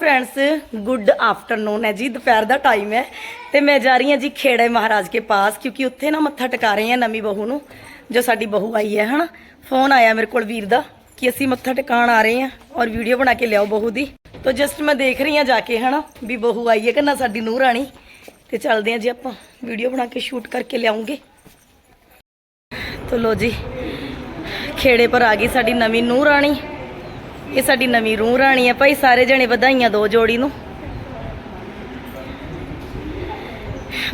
Friends good afternoon है जी दोपहर ਦਾ time ਹੈ ਤੇ ਮੈਂ ਜਾ ਰਹੀ ਹਾਂ ਜੀ ਖੇੜੇ ਮਹਾਰਾਜ ਕੇ ਪਾਸ ਕਿਉਂਕਿ ਉੱਥੇ ਨਾ ਮੱਥਾ ਟਿਕਾ ਰਹੇ ਹਾਂ ਨਵੀਂ ਬਹੂ ਨੂੰ ਜੋ ਸਾਡੀ ਬਹੂ ਆਈ ਹੈ ਹਨਾ ਫੋਨ ਆਇਆ ਮੇਰੇ ਕੋਲ ਵੀਰ ਦਾ ਕਿ ਅਸੀਂ ਮੱਥਾ ਟਿਕਾਣ ਆ ਰਹੇ ਹਾਂ ਔਰ ਵੀਡੀਓ ਬਣਾ ਕੇ ਲਿਆਓ ਬਹੂ ਦੀ ਤਾਂ ਜਸਟ ਮੈਂ ਦੇਖ ਰਹੀ ਹਾਂ ਜਾ ਕੇ ਹਨਾ ਵੀ ਬਹੂ ਆਈ ਹੈ ਕਿ ਨਾ ਸਾਡੀ ਨੂੰਹ ਰਾਣੀ ਤੇ ਚੱਲਦੇ ਹਾਂ ਜੀ ਆਪਾਂ ਵੀਡੀਓ ਬਣਾ ਕੇ ਸ਼ੂਟ ਕਰਕੇ ਲਿਆਉਂਗੇ ਤੋ ਲੋ ਜੀ ਖੇੜੇ ਪਰ ਆ ਗਈ ਸਾਡੀ ਨਵੀਂ ਨੂੰਹ ਰਾਣੀ ਇਹ ਸਾਡੀ ਨਵੀਂ ਰੂਹ ਰਾਣੀ ਹੈ ਭਾਈ, ਸਾਰੇ ਜਣੇ ਵਧਾਈਆਂ ਦੋ ਜੋੜੀ ਨੂੰ।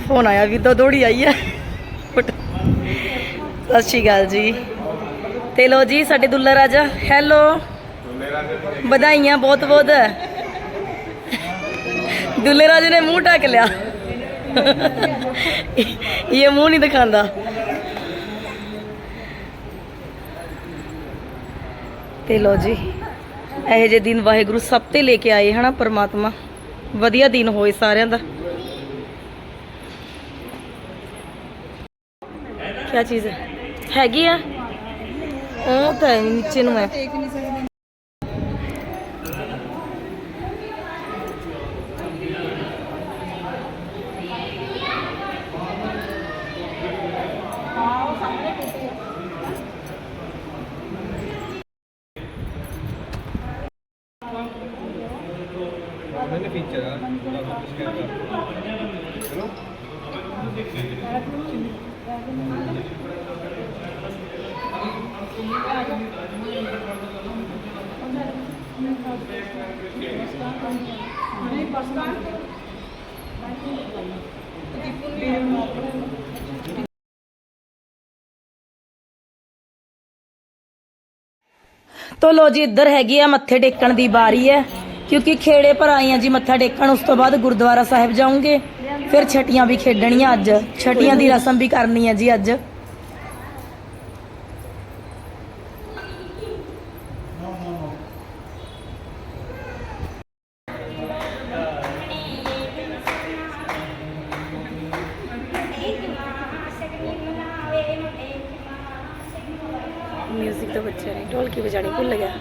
ਫੋਨ ਆਇਆ ਵੀ ਦੋ ਦੌੜੀ ਆਈ ਹੈ ਸਤਿ ਸ਼੍ਰੀ ਅਕਾਲ ਜੀ। ਤੇ ਲੋ ਜੀ, ਸਾਡੇ ਦੁੱਲਾ ਰਾਜਾ, ਹੈਲੋ। ਵਧਾਈਆਂ ਬਹੁਤ ਬਹੁਤ। ਦੁੱਲੇ ਰਾਜੇ ਨੇ ਮੂੰਹ ਢੱਕ ਲਿਆ। ਇਹ ਮੂੰਹ ਨਹੀਂ ਦਿਖਾਉਂਦਾ। ਤੇ ਲੋ ਜੀ। ਇਹੋ ਜਿਹੇ ਦਿਨ ਵਾਹਿਗੁਰੂ ਸਭ ਤੇ ਲੈ ਕੇ ਆਏ, ਹਨਾ ਪਰਮਾਤਮਾ? ਵਧੀਆ ਦਿਨ ਹੋਏ ਸਾਰਿਆਂ ਦਾ। ਕੀ ਚੀਜ਼ ਹੈ? ਹੈਗੀ ਆ? ਉਹ ਤਾਂ ਨੀਚੇ ਨੂੰ ਹੈ। मैंने फीचर है हेलो ਤੋ ਲੋ ਜੀ, ਇੱਧਰ ਹੈਗੀ ਆ ਮੱਥੇ ਟੇਕਣ ਦੀ ਬਾਰੀ ਹੈ, ਕਿਉਂਕਿ ਖੇੜੇ ਪਰ ਆਈ ਆ ਜੀ ਮੱਥਾ ਟੇਕਣ, ਉਸ ਤੋਂ ਬਾਅਦ ਗੁਰਦੁਆਰਾ ਸਾਹਿਬ ਜਾਉਂਗੇ ਫਿਰ ਛਟੀਆਂ ਵੀ ਖੇਡਣੀਆਂ ਅੱਜ, ਛਟੀਆਂ ਦੀ ਰਸਮ ਵੀ ਕਰਨੀ ਹੈ ਜੀ ਅੱਜ। ਮਿਊਜ਼ਿਕ ਤਾਂ ਬੱਚੇ ਨੇ ਢੋਲਕੀ ਵਜਾਣੀ ਭੁੱਲ ਗਿਆ।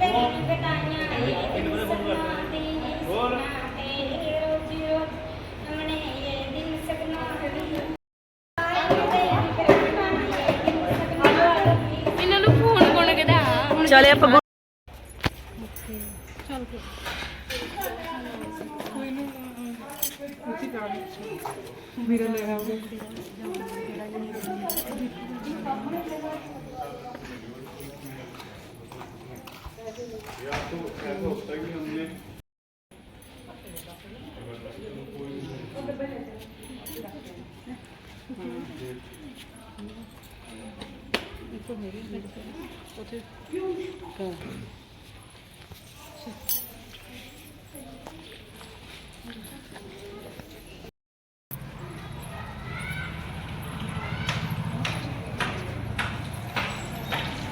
ਇਹਨਾਂ ਨੂੰ ਫੋਨ ਕੋਣ ਕਦਾ ਚਲੇ ਆਪਾਂ ਗੁਰ-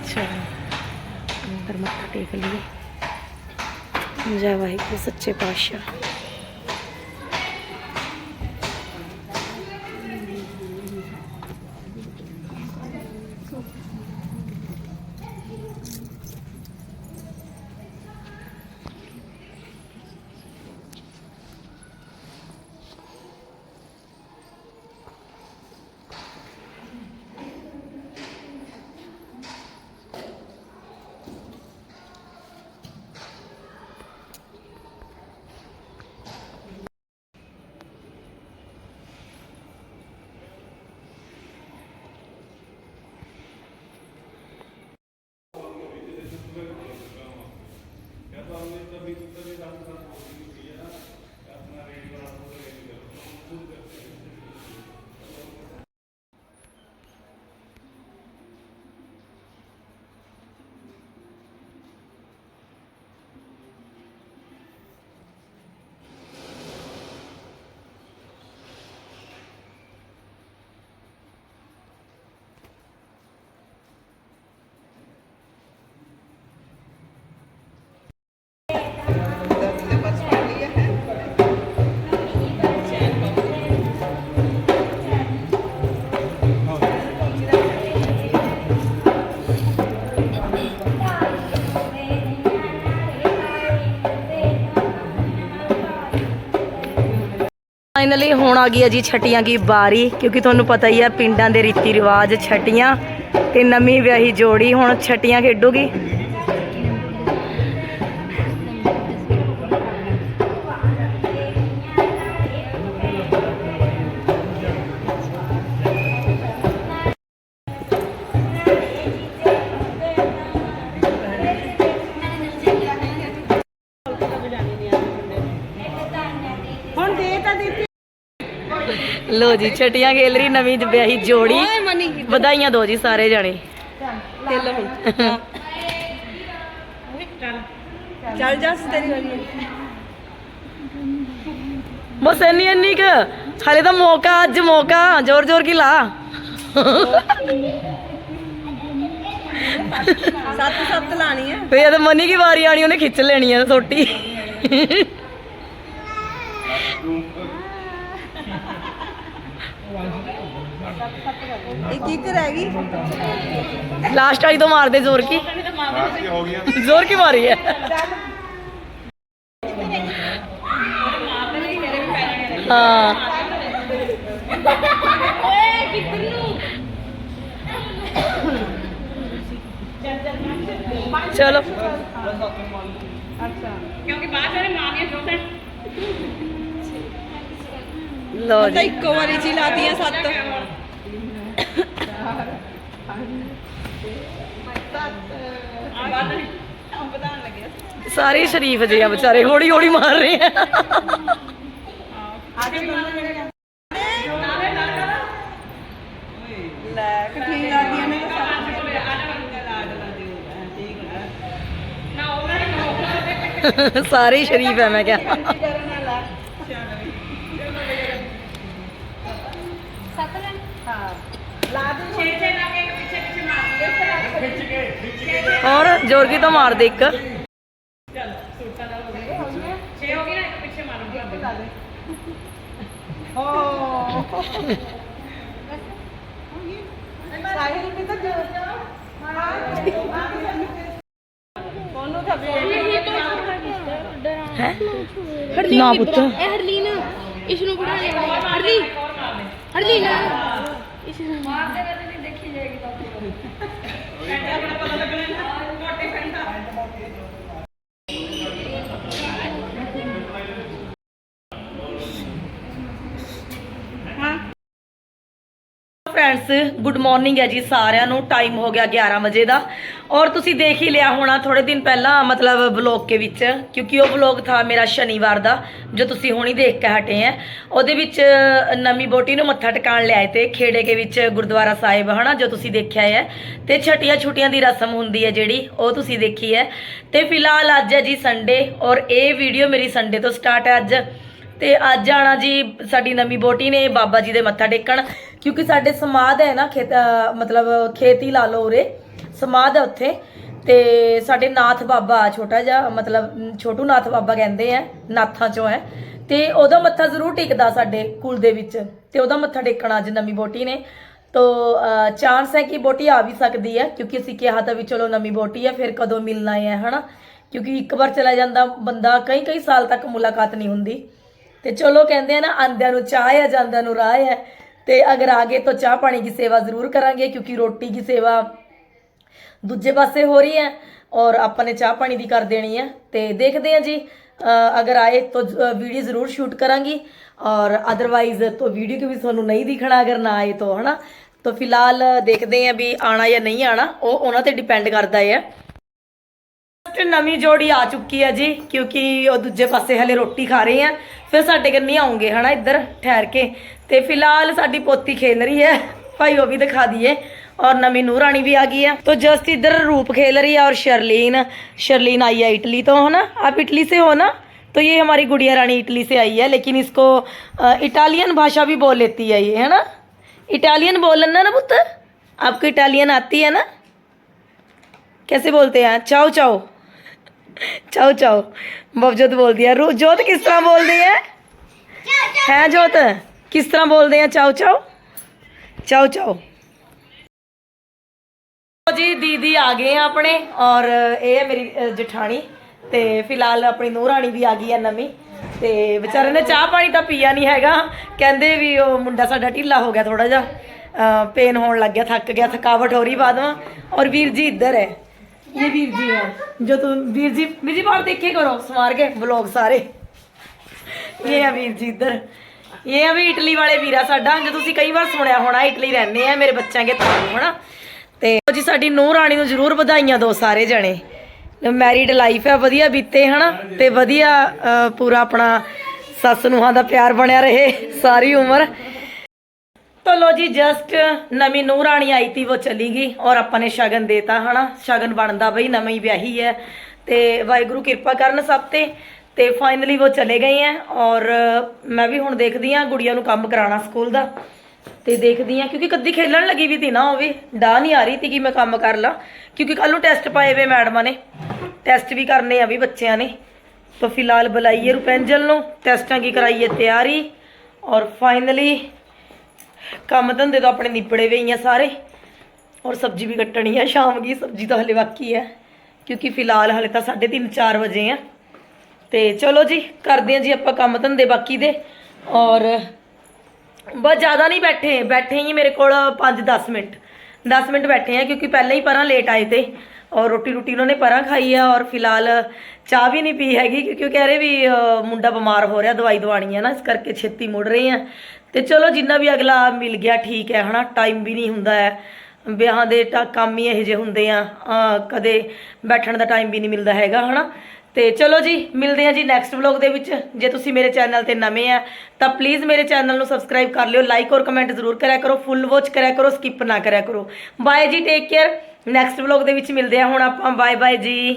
ਚਲੋ ਅੰਦਰ ਮੱਥਾ ਟੇਕ ਲਈਏ ਜੈ ਵਾਹਿਗੁਰੂ ਸੱਚੇ ਪਾਤਸ਼ਾਹ। ਫਾਈਨਲੀ ਹੁਣ ਆ ਗਈ ਹੈ ਜੀ ਛਟੀਆਂ ਦੀ ਬਾਰੀ, ਕਿਉਂਕਿ ਤੁਹਾਨੂੰ ਪਤਾ ਹੀ ਆ ਪਿੰਡਾਂ ਦੇ ਰੀਤੀ ਰਿਵਾਜ, ਛਟੀਆਂ ਤੇ ਨਵੀਂ ਵਿਆਹੀ ਜੋੜੀ, ਹੁਣ ਛਟੀਆਂ ਖੇਡੂਗੀ। ਲੋ ਜੀ ਛਟੀਆਂ ਖੇਲ ਰਹੀ ਨਵੀਂ ਵਿਆਹੀ ਜੋੜੀ। ਵਧਾਈਆਂ ਦੋ ਜੀ ਸਾਰੇ ਜਾਣੇ। ਚੱਲ ਜਾ ਤੇਰੀ ਵਾਰੀ ਹੈ। ਬਸ ਇੰਨੀ ਇੰਨੀ ਕੁ। ਹਾਲੇ ਤਾਂ ਮੌਕਾ ਅੱਜ ਮੌਕਾ। ਜ਼ੋਰ ਜ਼ੋਰ ਕੀ ਲਾ? ਸੱਤ ਸੱਤ ਲਾਣੀ ਹੈ ਫੇ ਜਦ ਮਨੀ ਕੀ ਵਾਰੀ ਆਣੀ ਉਹਨੇ ਖਿੱਚ ਲੈਣੀ ਆ ਸੋਟੀ। ਇੱਕ ਇੱਕ ਰਹਿ ਗਈ ਲਾਸਟ ਵਾਲੀ ਤੋਂ ਮਾਰਦੇ ਜ਼ੋਰ ਕੀ ਜ਼ੋਰ ਕੀ ਮਾਰੀ ਹੈ ਹਾਂ ਓਏ ਕਿੱਧਰ ਨੂੰ ਚਲੋ ਕਿਉਂਕਿ ਬਾਅਦ ਮੇਰੇ ਮਾਂ ਦੀਆਂ ਜੋਤਾਂ ਲੋ ਤਾਂ ਜੀ ਇੱਕੋ ਵਾਰੀ ਚ ਹੀ ਲਾਤੀਆਂ ਸੱਤ ਸਾਰੇ ਸ਼ਰੀਫ ਜੇ ਆ ਵਿਚਾਰੇ ਹੌਲੀ ਹੌਲੀ ਮਾਰ ਰਹੇ ਆ ਲੈ ਕਿੱਥੇ ਲਾਤੀਆਂ ਨੇ ਸਾਰੇ ਹੀ ਸ਼ਰੀਫ ਹੈ ਮੈਂ ਕਿਹਾ ਸੱਤ ਲੈਣ ਹੋਰ ਜ਼ੋਰ ਕੀ ਤੋਂ ਮਾਰ ਦੇ ਇੱਕ ਸਾਹਿਲ ਵੀ ਤਾਂ ਉਹਨੂੰ ਤਾਂ ਹੈ ਨਾ ਪੁੱਤ ਇਹ ਹਰਲੀਨ ਇਸ ਨੂੰ ਬਣਾ ਲੈ ਹਰਲੀ ਹਰਲੀਨ ਇਸ ਨੂੰ ਮਾਰ ਦੇ ਨਹੀਂ ਦੇਖੀ ਜਾਏਗੀ ਤਾਂ ਫਰੈਂਡਸ ਗੁੱਡ ਮਾਰਨਿੰਗ ਹੈ ਜੀ ਸਾਰਿਆਂ ਨੂੰ ਟਾਈਮ ਹੋ ਗਿਆ 11 ਵਜੇ ਦਾ। ਔਰ ਤੁਸੀਂ ਦੇਖ ਹੀ ਲਿਆ ਹੋਣਾ ਥੋੜੇ ਦਿਨ ਪਹਿਲਾਂ ਮਤਲਬ ਵਲੌਗ ਕੇ ਵਿੱਚ, ਕਿਉਂਕਿ ਉਹ ਵਲੌਗ ਥਾ ਮੇਰਾ ਸ਼ਨੀਵਾਰ ਦਾ, ਜੋ ਤੁਸੀਂ ਹੁਣੀ ਦੇਖ ਕੇ ਹਟੇ ਹੈ। ਉਹਦੇ ਵਿੱਚ ਨਵੀਂ ਬੋਟੀ ਨੂੰ ਮੱਥਾ ਟਿਕਾਣ ਲਿਆਏ ਤੇ ਖੇੜੇ ਕੇ ਵਿੱਚ ਗੁਰਦੁਆਰਾ ਸਾਹਿਬ, ਹਨਾ, ਜੋ ਤੁਸੀਂ ਦੇਖਿਆ ਹੈ। ਤੇ ਛਟੀਆਂ ਛੁੱਟੀਆਂ ਦੀ ਰਸਮ ਹੁੰਦੀ ਹੈ ਜਿਹੜੀ, ਉਹ ਤੁਸੀਂ ਦੇਖੀ ਹੈ। ਤੇ ਫਿਲਹਾਲ ਅੱਜ ਹੈ ਜੀ ਸੰਡੇ ਔਰ ਇਹ ਵੀਡੀਓ ਮੇਰੀ ਸੰਡੇ ਤੋਂ ਸਟਾਰਟ ਹੈ ਅੱਜ। ਤੇ ਅੱਜ ਆਣਾ ਜੀ, ਸਾਡੀ ਨਵੀਂ ਬੋਟੀ ਨੇ ਬਾਬਾ ਜੀ ਦੇ ਮੱਥਾ ਟੇਕਣ। ਕਿਉਂਕਿ ਸਾਡੇ ਸਮਾਧ ਹੈ ਨਾ ਖੇਤ ਅਹ ਮਤਲਬ ਖੇਤੀ ਲਾ ਲਓ ਉਰੇ। ਸਮਾਧ ਹੈ ਉੱਥੇ। ਤੇ ਸਾਡੇ ਨਾਥ ਬਾਬਾ, ਛੋਟਾ ਜਿਹਾ, ਮਤਲਬ ਛੋਟੂ ਨਾਥ ਬਾਬਾ ਕਹਿੰਦੇ ਆ, ਨਾਥਾਂ ਚੋਂ ਹੈ। ਤੇ ਉਹਦਾ ਮੱਥਾ ਜ਼ਰੂਰ ਟੇਕਦਾ ਸਾਡੇ ਕੁਲ ਦੇ ਵਿੱਚ। ਤੇ ਉਹਦਾ ਮੱਥਾ ਟੇਕਣਾ ਅੱਜ ਨਵੀਂ ਬੋਟੀ ਨੇ। ਤੋ ਚਾਂਸ ਹੈ ਕਿ ਬੋਟੀ ਆ ਵੀ ਸਕਦੀ ਹੈ, ਕਿਉਂਕਿ ਅਸੀਂ ਕਿਹਾ ਤਾਂ ਵੀ ਚਲੋ ਨਵੀਂ ਬੋਟੀ ਹੈ, ਫਿਰ ਕਦੋਂ ਮਿਲਣਾ ਹੈ, ਹਨਾ? ਕਿਉਂਕਿ ਇੱਕ ਵਾਰ ਚਲਾ ਜਾਂਦਾ ਬੰਦਾ ਕਈ ਕਈ ਸਾਲ ਤੱਕ ਮੁਲਾਕਾਤ ਨਹੀਂ ਹੁੰਦੀ। ਤੇ ਚਲੋ ਕਹਿੰਦੇ ਆ ਨਾ ਆਂਦਿਆਂ ਨੂੰ ਚਾਹ ਹੈ ਜਾਂਦਿਆਂ ਨੂੰ ਰਾਹ ਹੈ। ਤੇ ਅਗਰ ਆ ਗਏ ਤਾਂ ਚਾਹ ਪਾਣੀ ਦੀ ਸੇਵਾ ਜ਼ਰੂਰ ਕਰਾਂਗੇ, ਕਿਉਂਕਿ ਰੋਟੀ ਦੀ ਸੇਵਾ ਦੂਜੇ ਪਾਸੇ ਹੋ ਰਹੀ ਹੈ ਔਰ ਆਪਾਂ ਨੇ ਚਾਹ ਪਾਣੀ ਦੀ ਕਰ ਦੇਣੀ ਹੈ। ਤੇ ਦੇਖਦੇ ਹਾਂ ਜੀ ਅਗਰ ਆਏ ਤਾਂ ਵੀਡੀਓ ਜ਼ਰੂਰ ਸ਼ੂਟ ਕਰਾਂਗੀ ਔਰ ਅਦਰਵਾਈਜ਼ ਤਾਂ ਵੀਡੀਓ ਕਿ ਵੀ ਤੁਹਾਨੂੰ ਨਹੀਂ ਦਿਖਣਾ, ਅਗਰ ਨਾ ਆਏ ਤਾਂ, ਹਨਾ? ਤਾਂ ਫਿਲਹਾਲ ਦੇਖਦੇ ਹਾਂ ਵੀ ਆਣਾ ਜਾਂ ਨਹੀਂ ਆਣਾ ਉਹ ਉਹਨਾਂ ਤੇ ਡਿਪੈਂਡ ਕਰਦਾ ਹੈ। ਤੇ ਨਵੀਂ ਜੋੜੀ ਆ ਚੁੱਕੀ ਹੈ ਜੀ ਕਿਉਂਕਿ ਉਹ ਦੂਜੇ ਪਾਸੇ ਹਲੇ ਰੋਟੀ ਖਾ ਰਹੇ ਆ ਫਿਰ ਸਾਡੇ ਕੰਨੀ ਆਉਂਗੇ ਹਨਾ ਇੱਧਰ ਠਹਿਰ ਕੇ ਤੇ ਫਿਲਹਾਲ ਸਾਡੀ ਪੋਤੀ ਖੇਲ ਰਹੀ ਹੈ ਭਾਈ ਉਹ ਵੀ ਦਿਖਾ ਦਈਏ और नमी नूरानी भी आ गई है तो जस्ट इधर रूप खेल रही है और शर्लीन शर्लीन आई है इटली तो है ना आप इटली से हो ना तो ये हमारी गुड़िया रानी इटली से आई है लेकिन इसको अ, इटालियन भाषा भी बोल लेती है ये है ना इटालियन बोलना ना पुत्र आपको इटालियन आती है ना कैसे बोलते हैं चाओ चाओ ਚਾਓ ਚਾਓ। ਬਵਜੋਤ ਬੋਲਦੀ ਹੈ ਰੋਜੋਤ ਕਿਸ ਤਰ੍ਹਾਂ ਬੋਲਦੀ ਹੈ ਹੈ ਜੋਤ? ਕਿਸ ਤਰ੍ਹਾਂ ਬੋਲਦੇ ਆ? ਚਾਓ ਚਾਓ। ਚਾਓ ਚਾਓ। ਜੀ, ਦੀਦੀ ਆ ਗਏ ਆਪਣੇ ਔਰ ਇਹ ਹੈ ਮੇਰੀ ਜਠਾਣੀ ਤੇ ਫਿਲਹਾਲ ਆਪਣੀ ਨੂਰਾਣੀ ਵੀ ਆ ਗਈ ਹੈ ਨਵੀਂ ਤੇ ਵਿਚਾਰੇ ਨੇ ਚਾਹ ਪਾਣੀ ਤਾਂ ਪੀਆ ਨਹੀਂ ਹੈਗਾ। ਕਹਿੰਦੇ ਵੀ ਉਹ ਮੁੰਡਾ ਸਾਡਾ ਢਿੱਲਾ ਹੋ ਗਿਆ ਥੋੜਾ ਜਿਹਾ। ਪੇਨ ਹੋਣ ਲੱਗ ਗਿਆ, ਥੱਕ ਗਿਆ, ਥਕਾਵਟ ਹੋ ਰਹੀ ਬਾਦਵਾ ਔਰ ਵੀਰ ਜੀ ਇੱਧਰ ਹੈ ਇਹ ਵੀਰ ਜੀ ਹੈ ਜੋ ਤੁਮ ਵੀਰ ਜੀ ਵੀਰ ਜੀ ਬਾਹਰ ਦੇਖੇ ਕਰੋ ਸਮਾਰ ਕੇ ਵਲੋਗ ਸਾਰੇ। ਇਹ ਆ ਵੀਰ ਜੀ ਇੱਧਰ। ਇਹ ਆ ਵੀ ਇਟਲੀ ਵਾਲੇ ਵੀਰਾ ਸਾਡਾ। ਜੇ ਤੁਸੀਂ ਕਈ ਵਾਰ ਸੁਣਿਆ ਹੋਣਾ, ਇਟਲੀ ਰਹਿੰਦੇ ਆ, ਮੇਰੇ ਬੱਚਿਆਂ ਕੇ ਤਾਂ ਹਨਾ? ਤੇ ਜੀ, ਸਾਡੀ ਨੂੰਹ ਰਾਣੀ ਨੂੰ ਜ਼ਰੂਰ ਵਧਾਈਆਂ ਦਿਓ ਸਾਰੇ ਜਣੇ। ਮੈਰਿਡ ਲਾਈਫ ਆ, ਵਧੀਆ ਬੀਤੇ, ਹਨਾ? ਤੇ ਵਧੀਆ ਪੂਰਾ ਆਪਣਾ ਸੱਸ ਨੂੰਹਾਂ ਦਾ ਪਿਆਰ ਬਣਿਆ ਰਹੇ, ਸਾਰੀ ਉਮਰ। तो लो जी जस्ट नवी ਨੂੰਹ ਰਾਣੀ ਆਈ ਤੀ ਉਹ ਚਲੀ ਗਈ ਔਰ ਆਪਾਂ ਨੇ ਸ਼ਗਨ ਦੇਤਾ ਹਨਾ ਸ਼ਗਨ ਬਣਦਾ ਬਈ ਨਵੀਂ ਵਿਆਹੀ ਹੈ ਤੇ ਵਾਹਿਗੁਰੂ ਕਿਰਪਾ ਕਰਨ ਸਭ ਤੇ ਤੇ ਫਾਈਨਲੀ ਉਹ ਚਲੇ ਗਏ ਹੈ ਔਰ ਮੈਂ ਵੀ ਹੁਣ ਦੇਖਦੀ ਆ ਗੁੜੀਆ ਨੂੰ ਕੰਮ ਕਰਾਉਣਾ ਸਕੂਲ ਦਾ ਤੇ ਦੇਖਦੀ ਆ ਕਿਉਂਕਿ ਕੱਦੀ ਖੇਲਣ ਲੱਗੀ ਵੀ ਤੀ ਨਾ ਉਹ ਵੀ ਡਾਹ ਨਹੀਂ ਆ ਰਹੀ ਤੀ ਕਿ ਮੈਂ ਕੰਮ ਕਰ ਲਾਂ ਕਿਉਂਕਿ ਕੱਲ ਨੂੰ ਟੈਸਟ ਪਾਏ ਵੇ ਮੈਡਮਾਂ ਨੇ ਟੈਸਟ ਵੀ ਕਰਨੇ ਆ ਵੀ ਬੱਚਿਆਂ ਨੇ ਤਾਂ ਫਿਲਹਾਲ ਬੁਲਾਈਏ ਰੁਪੈਂਜਲ ਨੂੰ ਟੈਸਟਾਂ ਕੀ ਕਰਾਈਏ ਤਿਆਰੀ ਔਰ ਫਾਈਨਲੀ ਕੰਮ ਧੰਦੇ ਤਾਂ ਆਪਣੇ ਨਿਬੜੇ ਵੇ ਹੀ ਆ ਸਾਰੇ। ਔਰ ਸਬਜ਼ੀ ਵੀ ਕੱਟਣੀ ਆ, ਸ਼ਾਮ ਦੀ ਸਬਜ਼ੀ ਤਾਂ ਹਲੇ ਬਾਕੀ ਹੈ ਕਿਉਂਕਿ ਫਿਲਹਾਲ ਹਲੇ ਤਾਂ 3:30 4 ਵਜੇ ਆ। ਤੇ ਚਲੋ ਜੀ, ਕਰਦੇ ਆ ਜੀ ਆਪਾਂ ਕੰਮ ਧੰਦੇ ਬਾਕੀ ਦੇ। ਔਰ ਬਸ ਜ਼ਿਆਦਾ ਨਹੀਂ ਬੈਠੇ ਬੈਠੇ ਹੀ ਮੇਰੇ ਕੋਲ 5-10 ਮਿੰਟ। 10 ਮਿੰਟ ਬੈਠੇ ਆ ਕਿਉਂਕਿ ਪਹਿਲਾਂ ਹੀ ਪਰਾਂ ਲੇਟ ਆਏ ਤੇ। ਔਰ ਰੋਟੀ ਰੋਟੀ ਉਹਨਾਂ ਨੇ ਪਰਾਂ ਖਾਈ ਆ ਔਰ ਫਿਲਹਾਲ ਚਾਹ ਵੀ ਨਹੀਂ ਪੀ ਹੈਗੀ ਕਿਉਂਕਿ ਉਹ ਕਹਿ ਰਹੇ ਵੀ ਮੁੰਡਾ ਬਿਮਾਰ ਹੋ ਰਿਹਾ, ਦਵਾਈ ਦਵਾਣੀ ਹੈ ਨਾ, ਇਸ ਕਰਕੇ ਛੇਤੀ ਮੁੜ ਰਹੇ ਆ। ਤੇ ਚਲੋ ਜਿੰਨਾ ਵੀ ਅਗਲਾ ਮਿਲ ਗਿਆ, ਠੀਕ ਹੈ, ਹਨਾ ਟਾਈਮ ਵੀ ਨਹੀਂ ਹੁੰਦਾ ਹੈ। ਵਿਆਹਾਂ ਦੇ ਤਾਂ ਕੰਮ ਹੀ ਇਹੋ ਜਿਹੇ ਹੁੰਦੇ ਆ ਕਦੇ ਬੈਠਣ ਦਾ ਟਾਈਮ ਵੀ ਨਹੀਂ ਮਿਲਦਾ ਹੈਗਾ, ਹਨਾ। ਤੇ ਚਲੋ ਜੀ, ਮਿਲਦੇ ਆ ਜੀ ਨੈਕਸਟ ਵਲੌਗ ਦੇ ਵਿੱਚ। ਜੇ ਤੁਸੀਂ ਮੇਰੇ ਚੈਨਲ ਤੇ ਨਵੇਂ ਆ, ਤਾਂ ਪਲੀਜ਼ ਮੇਰੇ ਚੈਨਲ ਨੂੰ ਸਬਸਕ੍ਰਾਈਬ ਕਰ ਲਿਓ ਲਾਈਕ ਔਰ ਕਮੈਂਟ ਜ਼ਰੂਰ ਕਰਿਆ ਕਰੋ ਫੁੱਲ ਵਾਚ ਕਰਿਆ ਕਰੋ ਸਕਿਪ ਨਾ ਕਰਿਆ ਕਰੋ। ਬਾਏ ਜੀ ਟੇਕ ਕੇਅਰ ਨੈਕਸਟ ਵਲੌਗ ਦੇ ਵਿੱਚ ਮਿਲਦੇ ਆ ਹੁਣ ਆਪਾਂ। ਬਾਏ ਬਾਏ ਜੀ।